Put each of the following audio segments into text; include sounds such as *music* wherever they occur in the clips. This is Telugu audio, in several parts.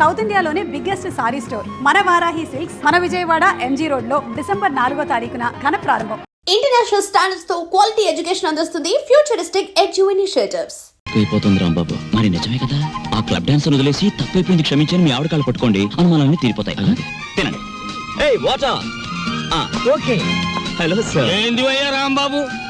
సౌత్ ఇండియాలోనే బిగ్గెస్ట్ సారీ స్టోర్. మన వారాహి సిల్క్స్ మన విజయవాడ ఎంజీ రోడ్లో డిసెంబర్ నాలుగో తారీఖున ఘన ప్రారంభం. ఇంటర్నేషనల్ స్టాండర్డ్స్తో క్వాలిటీ ఎడ్యుకేషన్ అందిస్తుంది ఫ్యూచరిస్టిక్ ఎడ్యు ఇనిషియేటివ్స్ అయిపోతుంది రాంబాబు. మరి నిజమే కదా? ఆ క్లబ్ డాన్సర్ వదిలేసి తప్పైపోయింది క్షమించని మీ ఆవిడ కాళ్ళు పట్టుకోండి. అనుమానాన్ని తీరిపోతాయి. తినండి. ఏయ్ వాటర్ ఓకే హలో సార్ ఏంది అయ్యా రాంబాబు?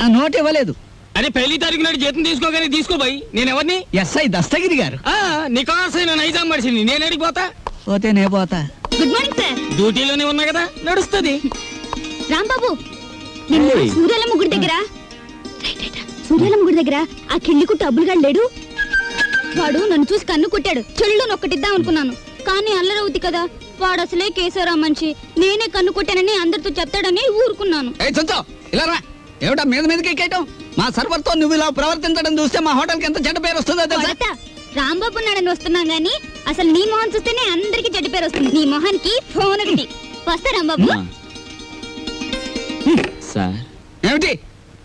ఆ నోట్ ఇవ్వలేదు. అరే పెళ్ళి తారీఖు నాడు జీతం తీసుకోగానే తీసుకోబాయి నేను ఎవరిని? ఎస్ఐ దస్తగిరి గారు. ఆ, నికాసైన నైజాం మనిషిని నేను అడిగిపోతా పోతే? నే పోతా. గుడ్ మార్నింగ్ సార్ డ్యూటీలోనే ఉన్నా కదా? నడుస్తుంది. రాంబాబు నిన్న. సూర్యాలమ్మ గుడి దగ్గర? Right, right, right. సూర్యాలమ్మ గుడి దగ్గర ఆ కిళ్ళికు డబ్బులుగా లేడు? వాడు నన్ను చూసి కన్ను కుట్టాడు. చెల్లు నొక్కటిద్దాం అనుకున్నాను. కానీ అల్లరవుతి కదా. వాడు అసలే కేశవరా మనిషి. నేనే కన్ను కొట్టానని అందరితో చెప్తాడని ఊరుకున్నాను. ఏ చంచో ఇలా రా. ఏమిటా మీద మీదకి ఎక్కేయటం? మా సర్వర్తో నువ్వు ఇలా ప్రవర్తించడం చూస్తే మా హోటల్కి ఎంత చెడ్డ పేరు వస్తుందో తెలుసా? కొడతా. రాంబాబు నాడని వస్తున్నాం గానీ అసలు నీ మొహం చూస్తేనే అందరికి చెడ్డ పేరు వస్తుంది. నీ మొహానికి ఫోన్ ఒకటి. వస్తా రాంబాబు. సార్. ఏమిటి?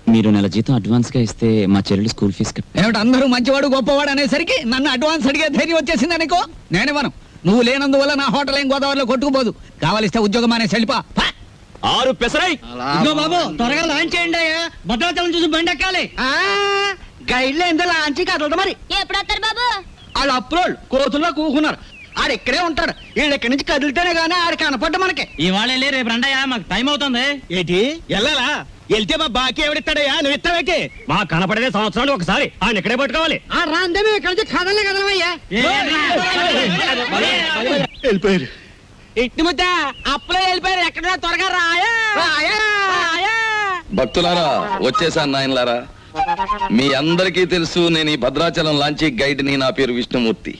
మీరు నెల జీతం అడ్వాన్స్గా ఇస్తే మా చెల్లెలు స్కూల్ ఫీజు కట్ ఏమిటి అందరూ మంచివాడు గొప్పవాడు అనేసరికి నన్ను అడ్వాన్స్ అడిగే ధైర్యం వచ్చేసింది అనుకో నేనేమను నువ్వు లేనందువల్ల నా హోటల్ ఏం గోదావరిలో కొట్టుకుపోదు. కావలిస్తే ఉద్యోగం అనే సెల్పా ఆరు పెసరై. బాబు త్వరగా లాంచ్ చేయండి అయ్యా. భద్రాచలం చూసి బండి ఎక్కాలి. గైడ్లో ఎంత లాంచి కదలదు మరి. ఎప్పుడు వస్తారు బాబు? వాళ్ళు అప్రోల్ కోతుల్లో కూకున్నారు. ఆడు ఇక్కడే ఉంటాడు. వీళ్ళు ఇక్కడి నుంచి కదిలితేనే గానీ ఆడు కనపడ్డ మనకి. ఇవాళ వెళ్ళి రేపు రండయ్యా మాకు టైం అవుతుంది. ఏంటి? వెళ్ళాలా? వెళ్తే మా బాకీ ఎవడిస్తాడయ్యా? నువ్వు ఇస్తావేకి మా కనపడేదే సంవత్సరాలు ఒకసారి. ఆయన ఇక్కడే పట్టుకోవాలి. ఆ రాందేమే ఇక్కడి నుంచి కదలే కదలమయ్యా. వెళ్ళిపోయారు. ఇట్టి ముద్ద అప్పులో వెళ్ళిపోయారు. ఎక్కడ త్వరగా రాయా? రాయా? భక్తులారా వచ్చేసాను నాయనలారా. మీ అందరికీ తెలుసు నేను ఈ భద్రాచలం లాంచీ గైడ్ని నా పేరు విష్ణుమూర్తి.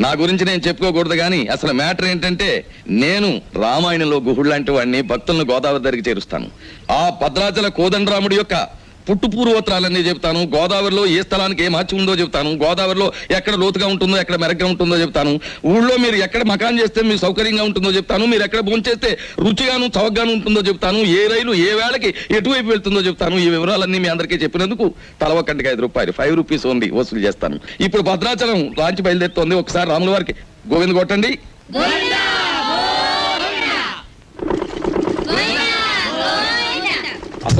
నా గురించి నేను చెప్పుకోకూడదు కానీ అసలు మ్యాటర్ ఏంటంటే నేను రామాయణంలో గుహుడు లాంటి వాడిని భక్తులను గోదావరి దగ్గరికి చేరుస్తాను. ఆ భద్రాచల కోదండరాముడి యొక్క పుట్టు పూర్వోత్తరాలన్నీ చెప్తాను గోదావరిలో ఏ స్థలానికి ఏ మార్చి ఉందో చెప్తాను గోదావరిలో ఎక్కడ లోతుగా ఉంటుందో ఎక్కడ మెరగ్గా ఉంటుందో చెప్తాను ఊళ్ళో మీరు ఎక్కడ మకాన్ చేస్తే మీకు సౌకర్యంగా ఉంటుందో చెప్తాను మీరు ఎక్కడ భోంచేస్తే రుచిగాను చవకగాను ఉంటుందో చెప్తాను ఏ రైలు ఏ వేళకి ఎటువైపు వెళ్తుందో చెప్తాను ఈ వివరాలన్నీ మీ అందరికీ చెప్పినందుకు తల ఐదు రూపాయలు. ఫైవ్ రూపీస్ ఉంది వసూలు చేస్తాను. ఇప్పుడు భద్రాచలం లాంచి బయలుదేరుతోంది. ఒకసారి రాముల వారికి గోవింద్ కొట్టండి.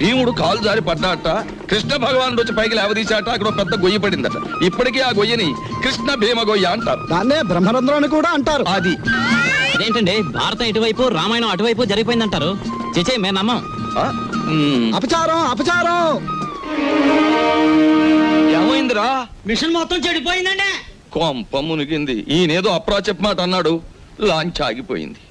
భీముడు కాలు జారి పడ్డాట. కృష్ణ భగవానుడు వచ్చి పైకి లేవదీశాట. అక్కడ పెద్ద గొయ్యి పడిందట. ఇప్పటికీ ఆ గొయ్యని కృష్ణ భీమ గొయ్య అంటారు. దాన్నే బ్రహ్మరంధ్రం అని కూడా అంటారు. అది. అదేంటండి? భారతం ఇటువైపు రామాయణం అటువైపు జరిగిపోయిందంటారు? చేచే మేము నమ్మం. అపచారం అపచారం. ఏమైందిరా? మిషన్ మొత్తం చెడిపోయిందండి. కొంప మునిగింది. ఈయనేదో అప్రాచప్ మాట అన్నాడు. లాంచ్ ఆగిపోయింది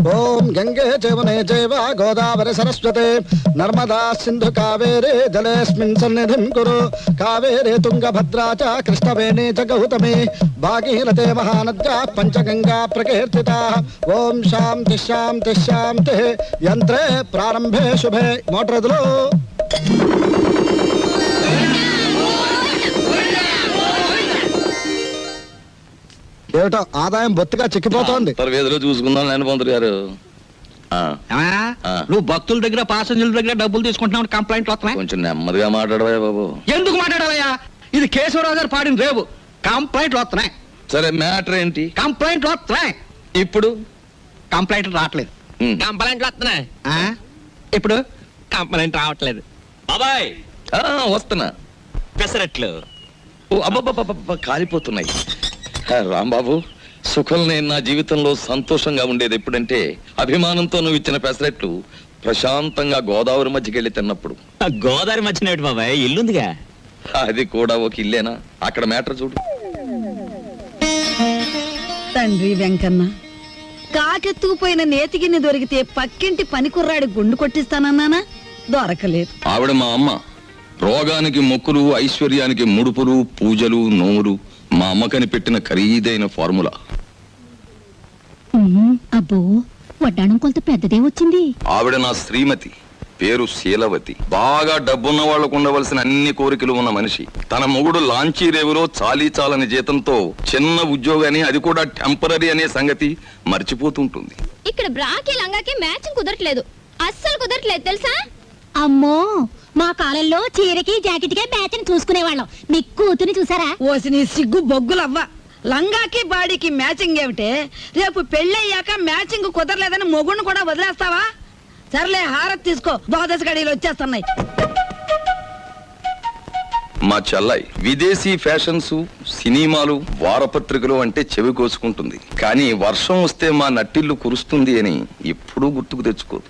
ఓం గంగే జీవనే జైవ గోదావరి సరస్వతే. నర్మదా సింధు కావేరే జలేస్మిన్ సన్నిధిం కురు. కావేరే తుంగభద్రా చ కృష్ణవేణి చ గౌతమి. భాగీరథే మహానద్యా పంచగంగా ప్రకీర్తిత. ఓం శాంతి శాంతి శాంతి. యంత్రే ప్రారంభే శుభే. మోటార్ ఏమిటో ఆదాయం బొత్తిగా చిక్కిపోతోంది. అంతర్వేదిలో చూసుకుందాం నేను పంతులు గారు. ఆ, ఏమయ్యా? ఆ. నువ్వు భక్తుల దగ్గర పాసెంజర్ల దగ్గర డబ్బులు తీసుకుంటున్నావు కంప్లైంట్లు వస్తున్నాయి? కొంచెం నెమ్మదిగా మాట్లాడవా బాబు. ఎందుకు మాట్లాడాలయ్యా? ఇది కేశవరావు గారు పాడిన రేవు. కంప్లైంట్లు వస్తున్నాయి. సరే మ్యాటర్ ఏంటి? కంప్లైంట్లు వస్తున్నాయి. ఇప్పుడు? కంప్లైంట్లు రావట్లేదు. ఉమ్. కంప్లైంట్లు వస్తున్నాయి. ఆ? ఇప్పుడు? కంప్లైంట్ రావట్లేదు. బాబాయ్! ఆ, వస్తున్నా. పెసరట్లు. ఓ అబ్బబ్బబ్బబ్బ కాలిపోతున్నాయి. రాంబాబు సుఖం నేను నా జీవితంలో సంతోషంగా ఉండేది ఎప్పుడంటే అభిమానంతో నువ్వు ఇచ్చిన పెసరెట్లు ప్రశాంతంగా గోదావరి మధ్యకి వెళ్ళి తిన్నప్పుడు. ఆ గోదావరి మధ్యన ఏమిటి బాబాయ్? ఇల్లుందిగా? అది కూడా ఒక ఇల్లేనా? అక్కడ మ్యాటర్ చూడు. తండ్రి వెంకన్న కాకెత్తుకుపోయిన నేతిగిన్నె దొరికితే పక్కింటి పనికుర్రాడి గుండు కొట్టిస్తానన్నానా? దొరకలేదు. ఆవిడ మా అమ్మ. రోగానికి మొక్కులు ఐశ్వర్యానికి ముడుపులు పూజలు నోములు. మా అమ్మకని పెట్టిన ఖరీదైన ఫార్ములా. అబ్బో వడ్డాణం కొంత పెద్దదే వచ్చింది. ఆవిడ నా శ్రీమతి పేరు శీలవతి. బాగా డబ్బున్న వాళ్ళకు ఉండవలసిన అన్ని కోరికలు ఉన్న మనిషి. తన మొగుడు లాంచీ రేవులో చాలీ చాలని జీతంతో చిన్న ఉద్యోగాన్ని అది కూడా టెంపరీ అనే సంగతి మర్చిపోతుంటుంది. ఇక్కడ బ్రాకి లంగాకి మ్యాచింగ్ కుదరట్లేదు. అస్సలు కుదరట్లేదు తెలుసా? అమ్మో మా కాలంలో చీరకి జాకెట్కే మ్యాచింగ్ చూసుకునేవాళ్ళం. మీ కూతుని చూసారా? ఓసి నీ సిగ్గు బొగ్గులవ్వ. లంగాకి బాడీకి మ్యాచింగ్ ఏమిటే? రేపు పెళ్ళయ్యాక మ్యాచింగ్ కుదరలేదని మొగుణ్ణి కూడా వదిలేస్తావా? సర్లే హారత్ తీసుకో. ద్వాదశ గడియలు వచ్చేస్తున్నాయి. మా చెల్లాయి విదేశీ ఫ్యాషన్స్ సినిమాలు వారపత్రికలు అంటే చెవి కోసుకుంటుంది. కానీ వర్షం వస్తే మా నట్టిల్లు కురుస్తుంది అని ఎప్పుడూ గుర్తుకు తెచ్చుకోదు.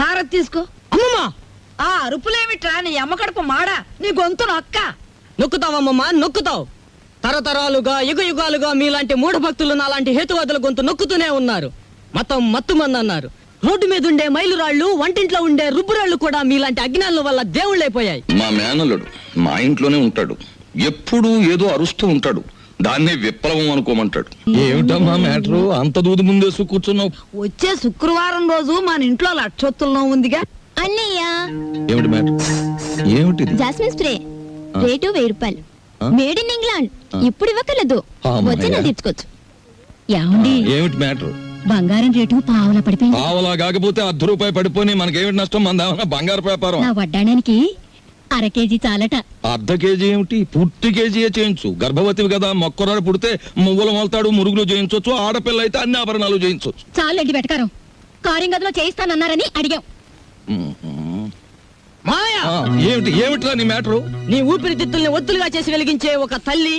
హారత్ తీసుకో. అమ్మమ్మా! ఆ అరుపులేమిట్రా నీ అమ్మకడుపు మాడా? నీ గొంతు నొక్క నొక్కుతావమ్మమ్మా నొక్కుతావు. తరతరాలుగా యుగ యుగాలుగా మీలాంటి మూఢ భక్తులు నాలాంటి హేతువాదుల గొంతు నొక్కుతూనే ఉన్నారు. మతం మత్తుమంది అన్నారు రోడ్డు మీద ఉండే మైలురాళ్ళు వంటింట్లో ఉండే రుబ్బురాళ్ళు కూడా మీలాంటి అజ్ఞానుల వల్ల దేవుళ్ళైపోయాయి. మా మేనల్లుడు మా ఇంట్లోనే ఉంటాడు. ఎప్పుడూ ఏదో అరుస్తూ ఉంటాడు. దాన్నే విప్లవం అనుకోమంటాడు. ఏమిటమ్మా మ్యాటరు? అంత దూది ముందేసు కూర్చున్నావు. వచ్చే శుక్రవారం రోజు మన ఇంట్లో లక్షొత్తుల్లో ఉందిగా. అన్నయ్య. ఏమిటి మ్యాటర్ ఏమిటిది? Jasmine spray. రేటు వెయ్యి రూపాయలు. Made in England. ఇప్పుడు ఇవ్వకలేదు అమ్మయ్య. వచ్చి నేను తెచ్చుకోవచ్చు ఏమండి ఏమిటి మ్యాటర్? బంగారం రేటు పావులా పడిపోయింది. పావలా కాకపోతే అర్ధ రూపాయి పడిపోయి మనకేమిటి నష్టం? మన బంగారు వ్యాపారం. నా వడ్డాడానికి అర కేజీ చాలట. అర్ధ కేజీ ఏమిటి? పూర్తి కేజీయే చేయించు. గర్భవతివి కదా మొక్కరాడు పుడితే మువ్వలు మొలతాడు మురుగులు చేయించవచ్చు ఆడపిల్ల అయితే అన్ని ఆభరణాలు చేయించవచ్చు చాలండి వెటకారం. కారింగ్ గదిలో చేయిస్తానన్నారని అడిగాం. మాయా? ఏమిటి ఏమిట్రా నీ మ్యాటరు? నీ ఊపిరితిత్తుల్ని ఒత్తులుగా చేసి వెలిగించే ఒక తల్లి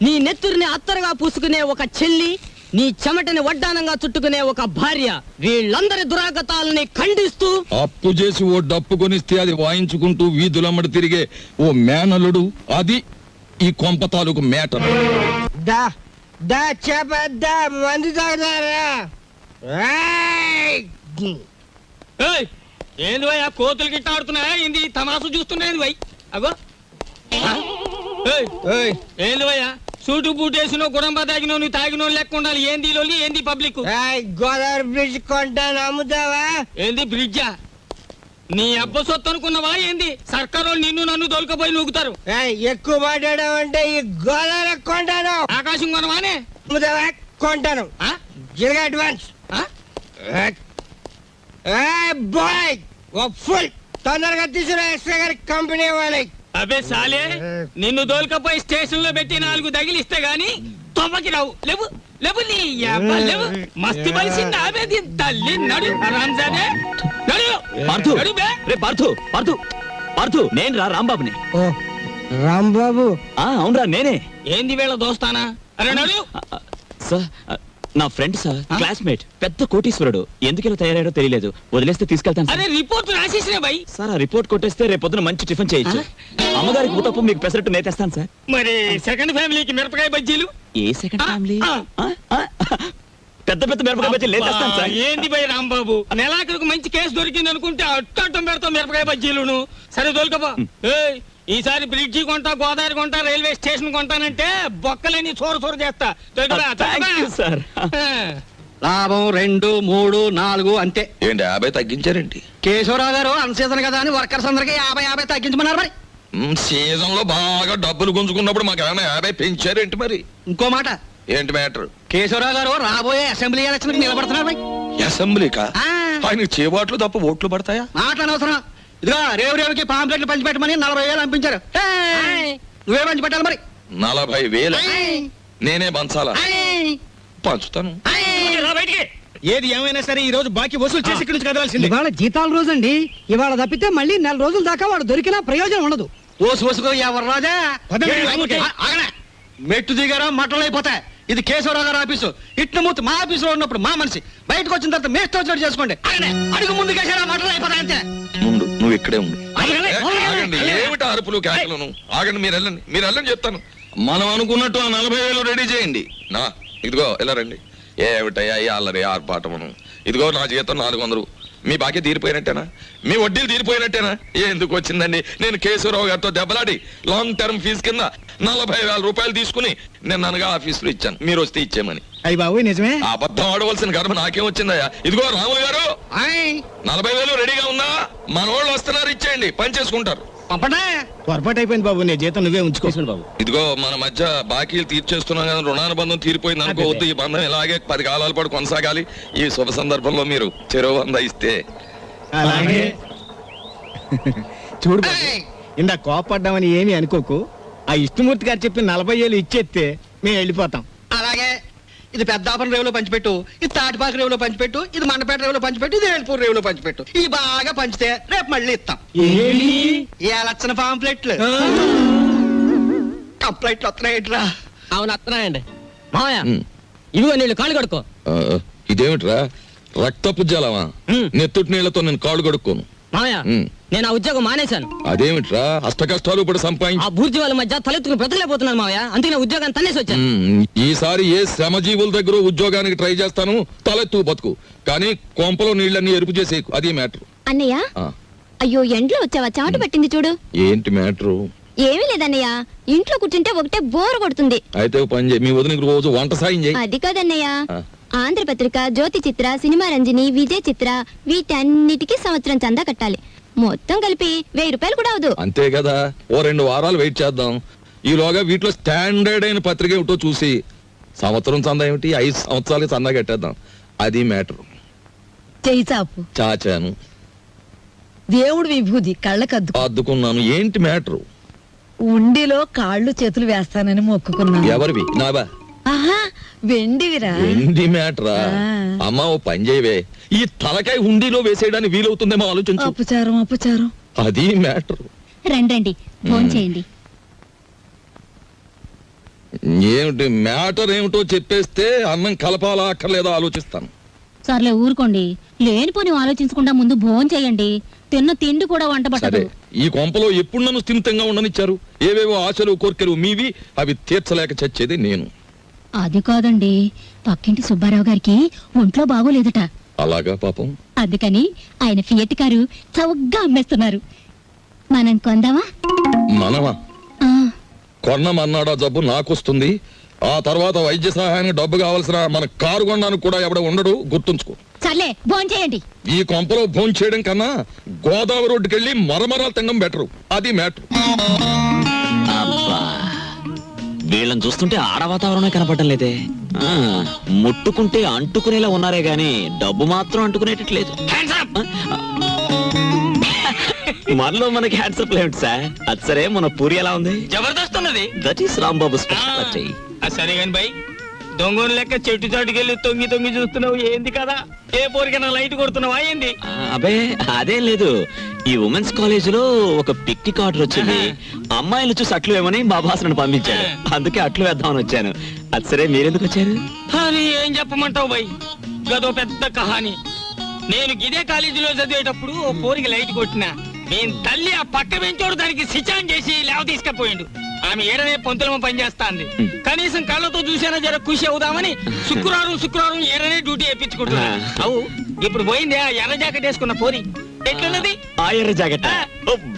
నీ నెత్తురిని అత్తరుగా పూసుకునే ఒక చెల్లి నీ చెమటని వడ్డానంగా చుట్టుకునే ఒక భార్య వీళ్ళందరి దురాగతాలని ఖండిస్తూ అప్పు చేసి ఓ డప్పు కొనిస్తే అది వాయించుకుంటూ వీధులమ్మడి తిరిగే ఓ మేనలుడు అది ఈ కొంప తాలూకు మేటర్ దా దా చేప దా మందు తాగుతారా? ఏంది భయ్ ఆ కోతులు గిట్ట ఆడుతున్నాయా? ఏంది తమాసు చూస్తున్నాయి భయ్? అగో. ఆ? ఏయ్, ఏంది భయ్యా? సూటు బూట్ వేసిన గుడంబ తాగినో నువ్వు తాగినో లెక్క ఉండాలి. ఏంది ఈ లొల్లి? ఏంది పబ్లిక్? గోదావరి బ్రిడ్జ్ కొంటాను అమ్ముతావా ఏంది బ్రిడ్జా? నీ అబ్బ సొత్తు అనుకున్నావా? ఏంది? సర్కారు వాళ్ళు నిన్ను నన్ను దొలకపోయి నూగుతారు. ఏయ్, ఎక్కువ మాట్లాడావంటే ఈ గోదావరి కొంటాను. ఆకాశం కొనవానే? అమ్ముతావా కొంటాను. ఆ? జిరగా అడ్వాన్స్. ఆ? బాయ్ ఓ ఫుల్. తొందరగా తీసుకురా ఎస్ఐ గారి కంపెనీ వాళ్ళకి అబే సాలే నిన్ను దోల్కపోయి స్టేషన్లో పెట్టి నాలుగు తగిలిస్తే గాని తొమ్మకి రావు. లేవు లేవు నీ యబ్బ లేవు. మస్తు బలిసింది ఆమె దీని తల్లి నడు రంజానే నడు పార్థు. నడు బే. రే పార్థు పార్థు పార్థు నేను రా రాంబాబుని. ఓ రాంబాబు. ఆ అవునరా నేనే. ఏంది వీళ్ళ దోస్తానా? అరే నడు. సార్ నా ఫ్రెండ్ సార్ క్లాస్మేట్ పెద్ద కోటీశ్వరుడు. ఎందుకు ఇలా తయారయ్యాడో తెలియలేదు. వదిలేస్తే తీసుకెళ్తాను సార్. అరే రిపోర్ట్ రాసేసిన భయ్ సార్ ఆ రిపోర్ట్ కొట్టేస్తే రేపు పొద్దున మంచి టిఫిన్ చేయొచ్చు. అమ్మగారికి ఊతప్పు మీకు పెసరట్టు నేతేస్తాను సార్. మరి సెకండ్ ఫ్యామిలీకి మిరపకాయ బజ్జీలు? ఏ సెకండ్ ఫ్యామిలీ పెద్ద పెద్ద మిరపకాయ బజ్జీలు లేచేస్తాను సార్. ఏంది భయ రాంబాబు? నెలాఖరికి మంచి కేసు దొరికింది అనుకుంటే అట్టం పెడతాం మిరపకాయ బజ్జీలును. సరే దొరకబా ఏయ్ ఈసారి బ్రిడ్జి కొంటా గోదావరి కొంటా రైల్వే స్టేషన్ కొంటానంటే బొక్కలేని చోర చోర చేస్తా. సార్ ఆ. లాభం రెండు మూడు నాలుగు అంతే. ఏంటి యాభై తగ్గించారేంటి? కేశవరావు గారు అన్సీజన్ కదా అని వర్కర్స్ అందరికి యాభై యాభై తగ్గించమన్నారు మరి. సీజన్లో బాగా డబ్బులు గుంజుకున్నప్పుడు మాకు ఏమైనా యాభై పెంచారేంటి మరి? ఇంకో మాట. ఏంటి మ్యాటర్? కేశవరావు గారు రాబోయే అసెంబ్లీ ఎలక్షన్ నిలబడుతున్నారు మరి. అసెంబ్లీకా? ఆ. ఆయనకు చేబాట్లు తప్ప ఓట్లు పడతాయా? మాటలు అనవసరం. ఇదిగో రేవు రేవుకి పాంప్లెట్లు పంచిపెట్టమని నలభై వేలు పంపించారు ఏయ్! నువ్వే పంచిపెట్టాలి మరి? నలభై వేలు? ఏయ్! నేనే పంచాలా! పంచుతాను. ఏది ఏమైనా సరే ఈ రోజు బాకీ వసూలు చేసి ఇక్కడి నుంచి కదలాల్సింది. ఇవాళ జీతాల రోజండి. ఇవాళ తప్పితే మళ్ళీ నెల రోజుల దాకా వాడు దొరికినా ప్రయోజనం ఉండదు. ఓసు ఓసుకో ఎవరు రాజా. మెట్టు దిగారా మట్టలు అయిపోతాయి. ఇది కేశవరావు గారు ఆఫీసు. ఇట్ల మూర్తి మా ఆఫీసులో ఉన్నప్పుడు మా మనిషి. బయటకు వచ్చిన తర్వాత మేస్తో వచ్చినట్టు చేసుకోండి. అడుగు ముందు మట్టలు అయిపోతాయి అంతే. ముందు నువ్వు ఇక్కడే ఉండు. ఆగండి. ఏమిటి అరుపులు కేకలను? ఆగండి మీరు వెళ్ళండి. మీరు వెళ్ళండి చెప్తాను. మనం అనుకున్నట్టు ఆ నలభై వేలు రెడీ చేయండి. నా ఇదిగో ఇలా రండి. ఏమిటయ్యా ఈ అల్లరి ఆర్పాటమును ఇదిగో నా జీతం నాలుగు వందలు. మీ బాకీ తీరిపోయినట్టేనా? మీ వడ్డీలు తీరిపోయినట్టేనా? ఎందుకు వచ్చిందండి? నేను కేశవరావు గారితో దెబ్బలాడి లాంగ్ టర్మ్ ఫీజు కింద నలభై వేల రూపాయలు తీసుకుని నేను అనగా ఆఫీసులో ఇచ్చాను. మీరు వస్తే ఇచ్చేయమని. అయ్యి బాబు నిజమే? అబద్ధం ఆడవలసిన గర్భ నాకేం వచ్చిందయ్యా? ఇదిగో రాములు గారు. నలభై వేలు రెడీగా ఉందా మన వాళ్ళు వస్తున్నారు ఇచ్చేయండి. పని చేసుకుంటారు. పొరపాటు అయిపోయింది బాబు నీ జీతం నువ్వే ఉంచుకో. బాబు. ఇదిగో మన మధ్య బాకీలు తీర్చేస్తున్నాం కదా రుణానుబంధం తీరిపోయింది అనుకోవద్దు ఈ బంధం ఇలాగే పది కాలాల పాటు కొనసాగాలి. ఈ శుభ సందర్భంలో మీరు చెరువు వంద ఇస్తే. అలాగే. చూడు. ఇందా కోపడ్డామని ఏమీ అనుకోకు. ఆ ఇష్టమూర్తి గారు చెప్పిన నలభై ఏళ్ళు ఇచ్చేస్తే మేము వెళ్ళిపోతాం. అలాగే. ఇది పెద్దాపురం రేవులో పంచిపెట్టు ఇది తాటిపాక రేవులో పంచిపెట్టు ఇది మండపేట రేవులో పంచిపెట్టు ఇది ఏడుపూర్ రేవులో పంచిపెట్టు. ఇవి బాగా పంచితే రేపు మళ్ళీ ఇస్తాం. ఈ లక్షణ పాంప్లెట్లు. కంప్లైంట్లు వస్తున్నాయిట్రా. అవును మామయ్య ఉమ్. ఇదిగో నీళ్ళు కాళ్ళు కడుక్కో. ఆ, ఇదేమిట్రా? రక్తపు జలమా. నెత్తుటి నీళ్ళతో నేను కాళ్ళు కడుక్కోను. మామయ్య ఉమ్. నేను ఆ ఉద్యోగం మానేశాను. అదేమిట్రా? అష్ట కష్టాలు ఇప్పుడు ఆ సంపాదించి బూర్జీ వాళ్ళ మధ్య తలెత్తుకుని బ్రతలేకపోతున్నాను మామయ్య అందుకే నా ఉద్యోగాన్ని తన్నేసి వచ్చాను. ఉమ్, ఈసారి ఏ శ్రమజీవుల దగ్గర ఉద్యోగానికి ట్రై చేస్తాను? తలెత్తు బతుకు. కానీ కొంపలో నీళ్ళన్నీ ఎరుపు చేసేకు అది మ్యాటర్. అన్నయ్య అయ్యో ఎండ్లో వచ్చావా? చెమట పట్టింది చూడు. ఏంటి మ్యాటరు? ఏమీ లేదన్నయ్య. ఇంట్లో కూర్చుంటే ఒకటే బోర్ కొడుతుంది. అయితే ఓ పని చేయి. మీ వదినకి రోజు వంట సాయం చేయి. అది కాదన్నయ్య. ఆ. ఆంధ్రపత్రిక జ్యోతి చిత్ర సినిమా రంజని విజయ్ చిత్ర వీటన్నిటికీ సంవత్సరం చందా కట్టాలి. మొత్తం కలిపి వెయ్యి రూపాయలు కూడా అవదు. అంతే కదా. ఓ రెండు వారాలు వెయిట్ చేద్దాం. ఈలోగా వీటిలో స్టాండర్డ్ అయిన పత్రిక ఏమిటో చూసి సంవత్సరం చందా ఏమిటి? ఐదు సంవత్సరాలకి చందా కట్టేద్దాం. అది మ్యాటర్. చాపు. చాచాను. దేవుడు విభూది కళ్ళకద్దు. అద్దుకున్నాను. ఏంటి మ్యాటర్? ఉండిలో కాళ్ళు చేతులు వేస్తానని మొక్కుకున్నాను. ఎవరివి? నావా? ఆహా వెండివిరా. ఎండి మ్యాటరా. అమ్మా ఓ పని చేయవే. ఈ తలకాయ హుండీలో వేసేయడానికి వీలవుతుందేమో ఆలోచించు. అపచారం అపచారం. అది మ్యాటర్. రండి ఫోన్ చేయండి. ఏమిటి మ్యాటర్ ఏమిటో చెప్పేస్తే అన్నం కలపాలా అక్కర్లేదో ఆలోచిస్తాను. సర్లే ఊరుకోండి. లేనిపోని ఆలోచించకుండా ముందు భోన్ చేయండి. తిన్న తిండి కూడా వంట సరే ఈ కొంపలో ఎప్పుడు నన్ను స్థిమితంగా ఉండనిచ్చారు? ఏవేవో ఆశలు కోరికలు మీవి అవి తీర్చలేక చచ్చేది నేను. అది కాదండి. పక్కింటి సుబ్బారావు గారికి ఒంట్లో బాగోలేదట. అలాగా పాపం? అందుకని ఆయన ఫియట్ కారు చౌకగా అమ్మేస్తున్నారు. మనం కొందామా? మనమా? కొన్నమన్నాడా జబ్బు నాకొస్తుంది. ఆ తర్వాత వైద్య సహాయానికి డబ్బు కావాల్సిన మన కారు కొనడానికి కూడా ఎవడ ఉండడు. గుర్తుంచుకో. సర్లే చేయండి. ఈ కొంపలో భోంచేయడం చేయడం కన్నా గోదావరి రోడ్డుకి వెళ్ళి మరమరాలు తినడం బెటరు. అది మ్యాటర్. వీళ్ళని చూస్తుంటే ఆడ వాతావరణమే కనపడటం లేదే. ఆ, ముట్టుకుంటే అంటుకునేలా ఉన్నారే గాని డబ్బు మాత్రం అంటుకునేటట్లేదు. మనలో మనకి హ్యాండ్సప్ లేమిటి సార్? అది సరే మన పూరి ఎలా ఉంది? జబర్దస్త్ ఉన్నది. దట్ ఈస్ రాంబాబు స్పెషాలిటీ ఆ సరే బై దొంగను లెక్క చెట్టు చాటుకెళ్ళి తొంగి తొంగి చూస్తున్నావు ఏంది కదా ఏ పోరికైనా లైట్ కొడుతున్నావా ఏంది? అబే అదేం లేదు. ఈ ఉమెన్స్ కాలేజ్లో ఒక పిక్నిక్ ఆర్డర్ వచ్చింది. అమ్మాయిలు చూసి అట్లు వేమని మా బాసను పంపించాడు. అందుకే అట్లు వేద్దామని వచ్చాను. అది సరే మీరెందుకు వచ్చారు? అని ఏం చెప్పమంటావు బై? గదో పెద్ద కహాని. నేను గిదే కాలేజీలో చదివేటప్పుడు ఓ పోరికి లైట్ కొట్టిన. నేను తల్లి ఆ పక్క పెంచోడు దానికి సిచాన్ చేసి లేవ తీసుకపోయిండు. ఆమె ఏడనే పొంతులమ్మ పనిచేస్తాంది. కనీసం కళ్ళతో చూసినా జర ఖుషి అవుదామని శుక్రవారం శుక్రవారం ఏడనే డ్యూటీ వేయించుకుంటున్నా. అవు ఇప్పుడు పోయింది ఆ ఎర్ర జాకెట్ వేసుకున్న పోరి. ఎట్లున్నది? ఆ ఎర్ర జాకెట్.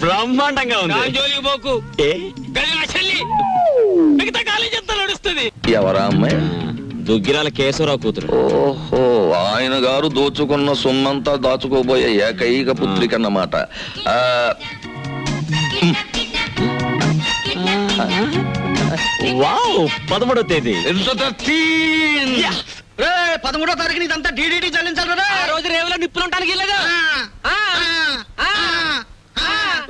బ్రహ్మాండంగా దాని జోలికి పోకు. మిగతా కాలేజ్ ఎంత నడుస్తుంది. ఎవరా అమ్మాయి? దుగ్గిరాల కేశవరావు కూతురు. ఓహో ఆయన గారు దోచుకున్న సొమ్మంతా దాచుకోబోయే ఏకైక పుత్రిక అన్నమాట. వావ్ పదమూడో తేదీ. పదమూడో తారీఖున ఇదంతా డీడీటీ చెల్లించాలి రే ఆ రోజు రేవులో నిప్పులుంటానికి వెళ్ళగా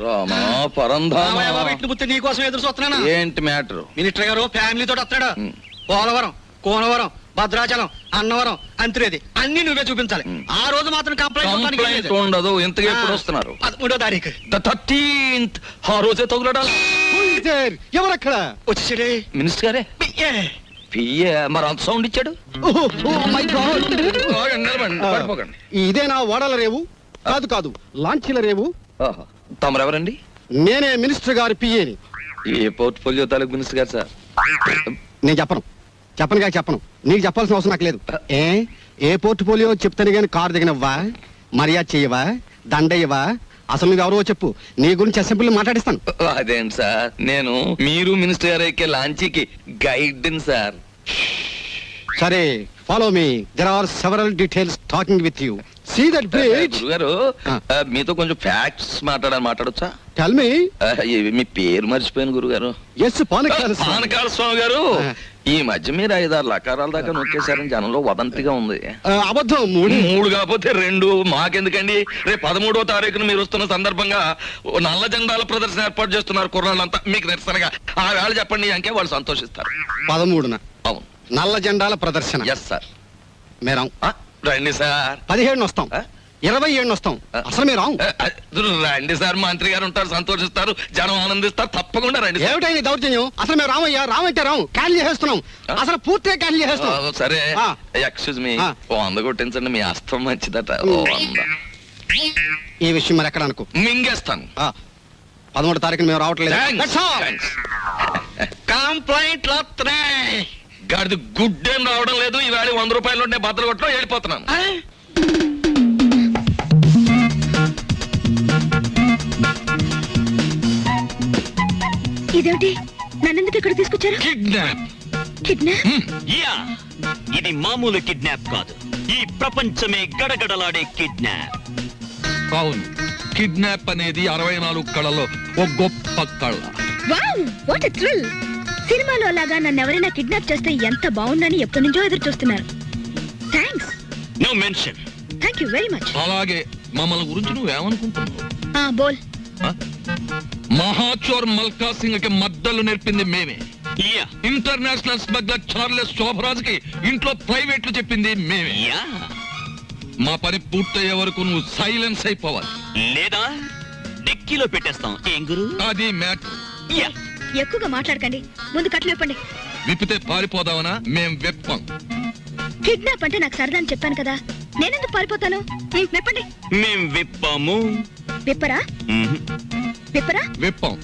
రామా పరంధామా. ఇట్లు బుత్తి నీకోసం ఎదురు చూస్తున్నాను? ఏంటి మ్యాటర్? మినిస్టర్ గారు ఫ్యామిలీ తోటి వస్తాడు. పోలవరం కోనవరం భద్రాచలం అన్నవరం అంత్రేది అన్ని నువ్వే చూపించాలి. ఆ రోజు మాత్రం కంప్లైంట్. ఉండదు. ఇంతగా ఎప్పుడు ఆ, వస్తున్నారు పదమూడో తారీఖు. థర్టీన్త్ ఆ రోజే తగులడాలి. ఎవరక్కడ? వచ్చేసాడే. మినిస్టర్ గారే? పిఏ. మరి అంత సౌండ్ ఇచ్చాడు? పడిపోకండి. ఇదేనా ఓడల రేవు? కాదు కాదు. లాంచీల రేవు. తమరెవరండి? నేనే మినిస్టర్ గారి పిఏని ఏ పోర్ట్ఫోలియో తాలూకు మినిస్టర్ గారు సార్? నేను చెప్పను. చెప్పను కాక చెప్పను. నీకు చెప్పాల్సిన అవసరం నాకు లేదు. ఏ? ఏ పోర్ట్ఫోలియో చెప్తాను కానీ కారు దిగనివ్వా? మర్యాద చెయ్యవా దండయ్యవా అసలు నువ్వు ఎవరో చెప్పు. నీ గురించి అసెంబ్లీ మాట్లాడిస్తాను. అదేంటి సార్? నేను మీరు మినిస్టర్ గారు ఎక్కే లాంచీకి గైడ్ సార్. సరే. Follow me there are several details talking with you see that bridge గురుగారు ఆ. ఆ, మీతో కొంచెం ఫ్యాక్ట్స్ మాట్లాడాలి మాట్లాడొచ్చా? టెల్ మీ ఈ- మీ పేరు మర్చిపోయాను గురుగారు. ఎస్ పానకాల పానకాల స్వామి గారు ఆ. ఈ మధ్య మీరు ఐదారు లకారాల దాకా నొక్కేశారని జనంలో వదంతిగా ఉంది. అబద్ధం మూడు. మూడు కాకపోతే రెండు. మాకెందుకండి? రేపు పదమూడో తారీఖున మీరు వస్తున్న సందర్భంగా నల్ల జెండాల ప్రదర్శన ఏర్పాటు చేస్తున్నారు కుర్రాళ్ళంతా. మీకు నిరసనగా. ఆ వేళ చెప్పండి అంకే వాళ్ళు సంతోషిస్తారు. పదమూడున. అవును. నల్ల జెండాల ప్రదర్శన. ఎస్ సార్ మేరాం. రండి సార్ పదిహేడున వస్తాం? ఇరవై ఏడున వస్తాం. అసలు మీరాం. రండి సార్ మంత్రి గారు ఉంటారు సంతోషిస్తారు జనం ఆనందిస్తారు తప్పకుండా రండి. ఏమిటైంది దౌర్జన్యం? అసలు మేము రామయ్యా రామంటే రాం. క్యాన్సిల్ చేసేస్తున్నాం? అసలు పూర్తిగా క్యాన్సిల్ చేసేస్తున్నాం. సరే. Excuse me. ఓ వంద కొట్టించండి మీ అస్తం మంచిదట. ఓ ఈ విషయం మరి ఎక్కడ అనుకో మింగేస్తాను పదమూడు తారీఖున మేము రావట్లేదు. కంప్లైంట్ *laughs* వస్తున్నాయి గాడిది గుడ్ ఏం రావడం లేదు. ఈవేళ వంద రూపాయలు ఉంటే బద్దలు కొట్టడం వెళ్ళిపోతున్నాను? ఇదేమిటి? నన్నెందుకు ఇక్కడ తీసుకొచ్చారు? కిడ్నాప్. కిడ్నాప్? యా ఇది మామూలు కిడ్నాప్ కాదు. ఈ ప్రపంచమే గడగడలాడే కిడ్నాప్. అవును. కిడ్నాప్ అనేది అరవై నాలుగు కళలో ఒక గొప్ప కళ. Wow what a thrill. సినిమాలో లాగా నన్ను ఎవరైనా కిడ్నాప్ చేస్తే ఎంత బాగుందని ఎప్పటి నుంచో ఎదురు చూస్తున్నారు. Thanks no mention thank you very much అలాగే మమ్మల్ని గురించి నువ్వేమనుకుంటున్నావు ఆ బోల్? మహాచోర్ మల్కా సింగ్కి మద్దలు నేర్పింది మేమే. ఇంటర్నేషనల్ స్మగ్లర్ చార్లెస్ శోభరాజ్కి ఇంట్లో ప్రైవేట్లు చెప్పింది మేమే. యా. మా పని పూర్తయ్యే వరకు నువ్వు సైలెన్స్ అయిపోవాలి. లేదా డిక్కీలో పెట్టేస్తాం. ఏం గురు? అది మ్యాటర్. ఎక్కువగా మాట్లాడకండి. ముందు కట్లు విప్పండి విప్పితే పారిపోదామనా? మేం వెప్పం. కిడ్నాప్ అంటే నాకు సరదా అని చెప్పాను కదా. నేనెందుకు పారిపోతాను? ఉమ్, విప్పండి. మేం విప్పాము. విప్పరా? మ్మ్. విప్పరా? విప్పం.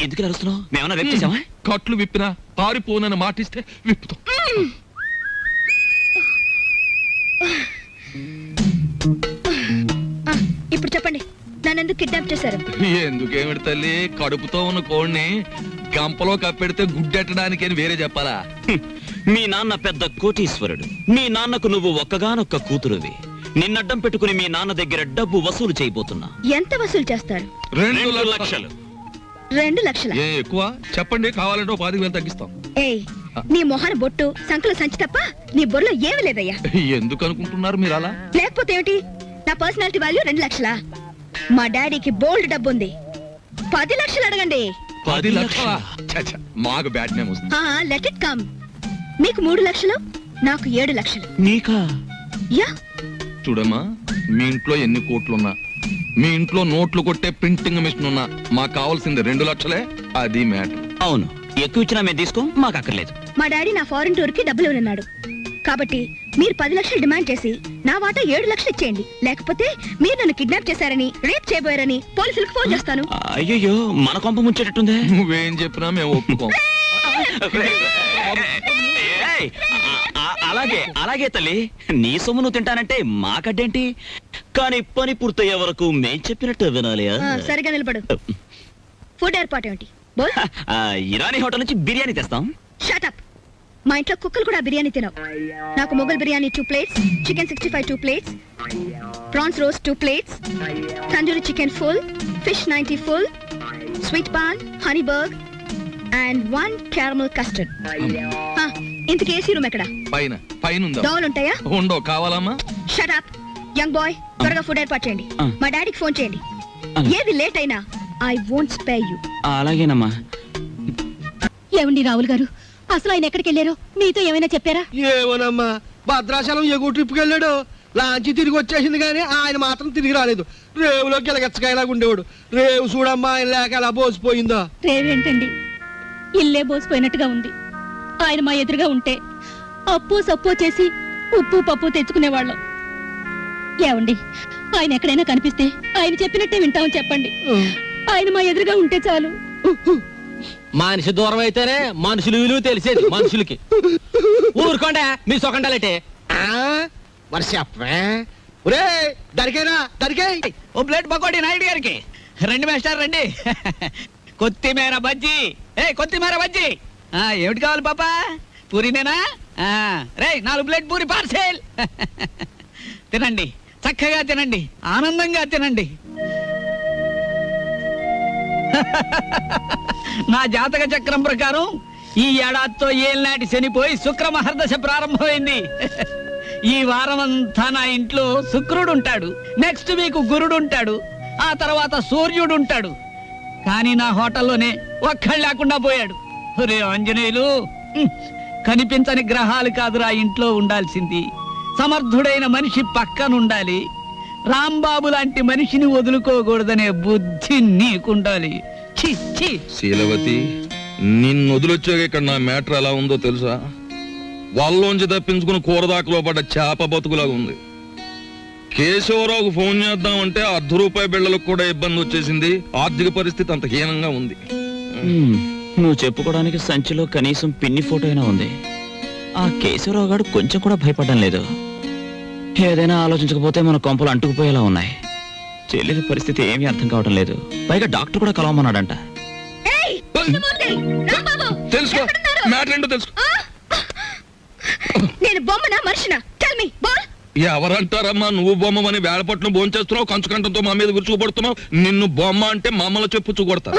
ఎందుకు అరుస్తున్నావు? మేమన్నా వెప్ చేసామా? కట్లు విప్పినా పారిపోనని మాటిస్తే విప్పుతాం. ఇప్పుడు చెప్పండి. నన్నెందుకు కిడ్నాప్ చేశారు? ఎందుకేమిటి తల్లి? కడుపుతో ఉన్న కోడిని గంపలో కప్పెడితే గుడ్డెట్టడానికి అని వేరే చెప్పాలా. మీ నాన్న పెద్ద కోటీశ్వరుడు. మీ నాన్నకు నువ్వు ఒక్కగానొక్క కూతురువి. నిన్నడ్డం పెట్టుకుని మీ నాన్న దగ్గర డబ్బు వసూలు చేయబోతున్నా. ఎంత వసూలు చేస్తారు? రెండు లక్షలు. లక్షలు. రెండు లక్షల? ఏ ఎక్కువ? చెప్పండి కావాలంటే ఓ పాతిక వేలు తగ్గిస్తాం. ఏయ్ నీ మొహన బొట్టు సంకల సంచి తప్ప నీ బొర్రలో ఏమీ లేదయ్యా. ఎందుకు అనుకుంటున్నారు మీరు అలా లేకపోతే ఏమిటి? నా పర్సనాలిటీ వాల్యూ రెండు లక్షలా? మా డాడీకి బోల్డ్ డబ్బు ఉంది పది లక్షలు అడగండి. పది లక్షల? మాకు బ్యాట్ నేమ్ వస్తుంది. లెట్ ఇట్ కమ్ మీకు మూడు లక్షలు నాకు ఏడు లక్షలు. నీకా? యా. చూడమ్మా మీ ఇంట్లో ఎన్ని కోట్లున్నా మీ ఇంట్లో నోట్లు కొట్టే ప్రింటింగ్ మిషన్ ఉన్నా మాకు కావాల్సింది రెండు లక్షలే అది మ్యాటర్. అవును. ఎక్కువ ఇచ్చినా మేము తీసుకో మాకు అక్కర్లేదు. మా డాడీ నా ఫారెన్ టూర్కి డబ్బులు ఉన్నాడు కాబట్టి మీరు పది లక్షలు డిమాండ్ చేసి నా వాటా ఏడు లక్షలు ఇచ్చేయండి. లేకపోతే మీరు నన్ను కిడ్నాప్ చేశారని రేప్ చేయబోయారని పోలీసులకు ఫోన్ చేస్తాను. అయ్యో మన కొంప ముంచేటట్టుందే? నువ్వేం చెప్పినా మేము ఒప్పుకోం. అలాగే అలాగే తల్లి. నీ సొమ్ము నువ్వు తింటానంటే మాకడ్డేంటి? కానీ పని పూర్తయ్యే వరకు మేం చెప్పినట్టు వినాలి సరిగా నిలబడు. ఫుడ్ ఏర్పాటు ఏమిటి ఇరానీ హోటల్ నుంచి బిర్యానీ తెస్తాం. షటప్ మా ఇంట్లో కుక్కలు కూడా బిర్యానీ తినవు. నాకు Mughal biryani two plates chicken sixty five two plates prawns roast two plates tandoori chicken full fish ninety full sweet paan honey burg and one caramel custard ఇంతకు ఏసీ రూమ్ ఎక్కడ? పైన పైన ఉందా దోవలు ఉంటాయా ఉండో కావాలమ్మా షటప్ యంగ్ బాయ్ త్వరగా ఫుడ్ ఏర్పాటు చేయండి. మా డాడీకి ఫోన్ చేయండి. ఏది లేట్ అయినా ఐ వోంట్ స్పే యూ అలాగేనమ్మా. ఏమండి రాహుల్ గారు? అసలు ఆయన ఎక్కడికి వెళ్ళారో? మీతో ఏమైనా చెప్పారా? ఏమోనమ్మా భద్రాచలం ఎగువ ట్రిప్కి వెళ్ళాడు. లాంచి తిరిగి వచ్చేసింది కానీ ఆయన మాత్రం తిరిగి రాలేదు. రేవులో గిలగచ్చకాయలాగా ఉండేవాడు రేవు చూడమ్మా ఆయన లేక ఎలా బోసిపోయిందో. రేవేంటండి ఇల్లే బోసిపోయినట్టుగా ఉంది. ఆయన మా ఎదురుగా ఉంటే అప్పు సప్పు చేసి ఉప్పు పప్పు తెచ్చుకునేవాళ్ళం. ఏమండి ఆయన ఎక్కడైనా కనిపిస్తే ఆయన చెప్పినట్టే వింటామని చెప్పండి. ఆయన మా ఎదురుగా ఉంటే చాలు. మనిషి దూరం అయితేనే మనుషులు విలువ తెలిసేది మనుషులకి. ఊరుకోండా మీ సొకండాలంటే ఆ, మరి చెప్పే ఒరే దరికేనా దరికే. ఓ ప్లేట్ పకోడీ నాయుడు గారికి. రండి మాస్టర్ రండి. కొత్తిమీర బజ్జీ. ఏ కొత్తిమీర బజ్జీ. ఆ, ఏమిటి కావాలి పాపా? పూరినేనా ఆ, రేయ్ నాలుగు ప్లేట్ పూరి పార్సెల్. తినండి చక్కగా తినండి ఆనందంగా తినండి. *laughs* నా జాతక చక్రం ప్రకారం ఈ ఏడాదితో ఏళ్ళనాటి శనిపోయి శుక్రమహర్దశ ప్రారంభమైంది. *laughs* ఈ వారం అంతా నా ఇంట్లో శుక్రుడు ఉంటాడు నెక్స్ట్ వీక్ గురుడు ఉంటాడు ఆ తర్వాత సూర్యుడు ఉంటాడు కానీ నా హోటల్లోనే ఒక్కళ్ళు లేకుండా పోయాడు. రే ఆంజనేయులు కనిపించని గ్రహాలు కాదురా ఇంట్లో ఉండాల్సింది. సమర్థుడైన మనిషి పక్కనుండాలి. రాంబాబు లాంటి మనిషిని వదులుకోకూడదనే బుద్ధి నీకుండాలి. ఛీ ఛీ. శీలవతి నిన్ను వదిలొచ్చాక ఇక్కడ నా మ్యాటర్ ఎలా ఉందో తెలుసా? వాళ్ళలోంచి తప్పించుకుని కూరదాకలో పడ్డ చేప బతుకులాగా ఉంది. కేశవరావుకు ఫోన్ చేద్దామంటే అర్ధ రూపాయి బిళ్ళలకు కూడా ఇబ్బంది వచ్చేసింది. ఆర్థిక పరిస్థితి అంత హీనంగా ఉంది. నువ్వు చెప్పుకోవడానికి సంచిలో కనీసం పిన్ని ఫోటో అయినా ఉంది. ఆ కేశవరావు గారు కొంచెం కూడా భయపడడం లేదు. ఏదైనా ఆలోచించకపోతే మన కొంపలు అంటుకుపోయేలా ఉన్నాయి. చెల్లెలి పరిస్థితి ఏమీ అర్థం కావడం లేదు. పైగా డాక్టర్ కూడా కలవమన్నాడంట. తెలుసుకో. మ్యాటర్ ఏంటో తెలుసుకో. నేను బొమ్మనా మనిషినా? Tell me ball! ఎవరంటారమ్మా? నువ్వు బొమ్మని వేళపట్నం భోంచేస్తున్నావు కంచుకంఠంతో మా మీద విరుచుకుపడుతున్నావు. నిన్ను బొమ్మ అంటే మమ్మల్ని చెప్పు కొడతా